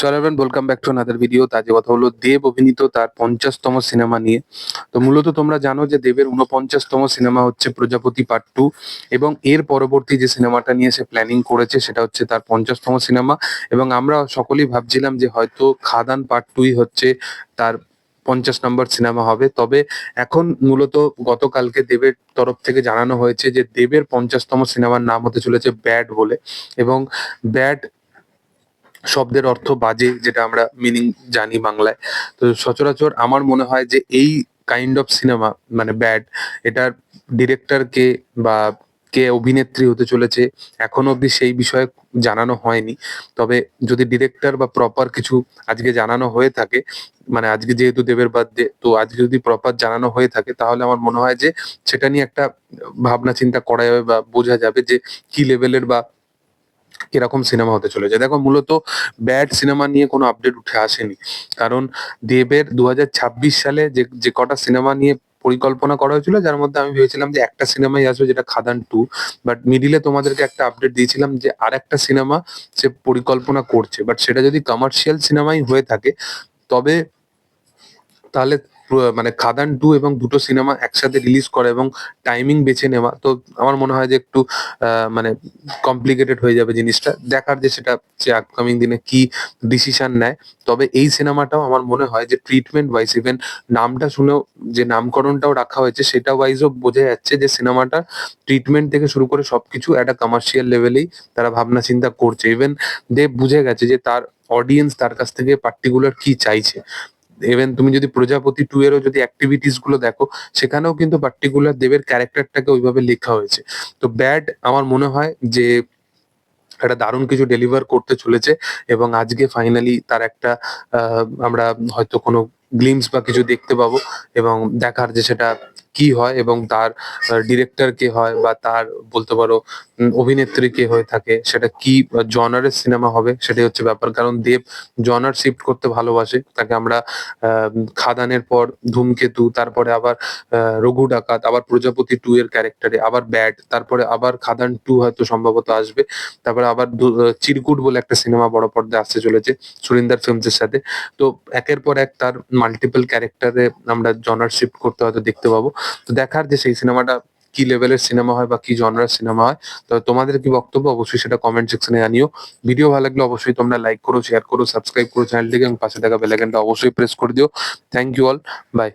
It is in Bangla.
সরাবেন welcome back to another video আজকে কথা হলো দেব অভিনীত তার পঞ্চাশতম সিনেমা নিয়ে। তো মূলত তোমরা জানো যে দেবের উনপঞ্চাশতম সিনেমা হচ্ছে প্রজাপতি পার্ট টু এবং এর পরবর্তী যে সিনেমাটা নিয়ে সে প্ল্যানিং করেছে, সেটা হচ্ছে তার পঞ্চাশতম সিনেমা। এবং আমরা সকলেই ভাবছিলাম যে হয়তো খাদান পার্ট টুই হচ্ছে তার পঞ্চাশ নম্বর সিনেমা হবে। তবে এখন মূলত গতকালকে দেবের তরফ থেকে জানানো হয়েছে যে দেবের পঞ্চাশতম সিনেমার নাম হতে চলেছে ব্যাড বলে। এবং ব্যাড শব্দের অর্থ বাজে, যেটা আমরা মিনিং জানি বাংলায়। তো সচরাচর আমার মনে হয় যে এই কাইন্ড অফ সিনেমা মানে ব্যাড এটার ডিরেক্টর কে বা কে অভিনেত্রী হতে চলেছে, এখনও অবধি সেই বিষয়ে জানানো হয়নি। তবে যদি ডিরেক্টর বা প্রপার কিছু আজকে জানানো হয়ে থাকে মানে আজকে যেহেতু দেবের বার্থডে তো আজকে যদি প্রপার জানানো হয়ে থাকে, তাহলে আমার মনে হয় যে সেটা নিয়ে একটা ভাবনা চিন্তা করা যাবে বা বোঝা যাবে যে কি লেভেলের বা কীরকম সিনেমা হতে চলেছে। দেখো, মূলত ব্যাড সিনেমা নিয়ে কোনো আপডেট উঠে আসেনি। কারণ দেবের দু হাজার ছাব্বিশ সালে যে যে কটা সিনেমা নিয়ে পরিকল্পনা করা হয়েছিল, যার মধ্যে আমি ভেবেছিলাম যে একটা সিনেমাই আসবে, যেটা খাদান টু বাট মিডিলে তোমাদেরকে একটা আপডেট দিয়েছিলাম যে আর একটা সিনেমা সে পরিকল্পনা করছে। বাট সেটা যদি কমার্শিয়াল সিনেমাই হয়ে থাকে, তবে তাহলে মানে খাদান টু এবং দুটো সিনেমা একসাথে রিলিজ করা এবং টাইমিং বেছে নেওয়া। তো আমার মনে হয় যে একটু মানে কমপ্লিকেটেড হয়ে যাবে জিনিসটা। দেখার যে সেটা, যে আপকামিং দিনে কি ডিসিশন নেয়। তবে এই সিনেমাটাও আমার মনে হয় যে ট্রিটমেন্ট ওয়াইজ ইভেন নামটা শুনেও, যে নামকরণটাও রাখা হয়েছে, সেটা ওয়াইজও বোঝা যাচ্ছে যে সিনেমাটা ট্রিটমেন্ট থেকে শুরু করে সবকিছু একটা কমার্শিয়াল লেভেলেই তারা ভাবনা চিন্তা করছে। ইভেন দেব বুঝে গেছে যে তার অডিয়েন্স তার কাছ থেকে পার্টিকুলার কি চাইছে। ইভেন তুমি যদি প্রজাপতি টু এরও যদি অ্যাক্টিভিটিসগুলো দেখো, সেখানেও কিন্তু পার্টিকুলার দেবের ক্যারেক্টারটাকে ওইভাবে লেখা হয়েছে। তো ব্যাড আমার মনে হয় যে, একটা দারুণ কিছু ডেলিভার করতে চলেছে এবং আজকে ফাইনালি তার একটা আমরা হয়তো কোনো গ্লিমস বা কিছু দেখতে পাবো এবং দেখার যে সেটা কি হয় এবং তার ডিরেক্টর কে হয় বা তার বলতে পারো অভিনেত্রী কে হয়ে থাকে, সেটা কি জনারের সিনেমা হবে, সেটাই হচ্ছে ব্যাপার। কারণ দেব জনার শিফট করতে ভালোবাসে, তাকে আমরা খাদানের পর ধূমকেতু, তারপরে আবার রঘু ডাকাত, আবার প্রজাপতি টু এর ক্যারেক্টারে আবার ব্যাড তারপরে আবার খাদান টু হয়তো সম্ভবত আসবে, তারপরে আবার চিরকুট বলে একটা সিনেমা বড় পর্দায় আসতে চলেছে, সুরিন্দার ফিল্মস এর সাথে। তো একের পর এক তার মাল্টিপল ক্যারেক্টারে আমরা জনার শিফট করতে হয়তো দেখতে পাবো। তো দেখার যে সেই সিনেমাটা কি লেভেলের সিনেমা হয় বা কি জনরার সিনেমা হয়, তো তোমাদের কি বক্তব্য? অবশ্যই সেটা কমেন্ট সেকশনে জানিও। ভিডিও ভালো লাগলে অবশ্যই তোমরা লাইক করো শেয়ার করো সাবস্ক্রাইব করো চ্যানেলটিকে এবং পাশে থাকা বেলাইকনটা অবশ্যই প্রেস করে দিও। Thank you all by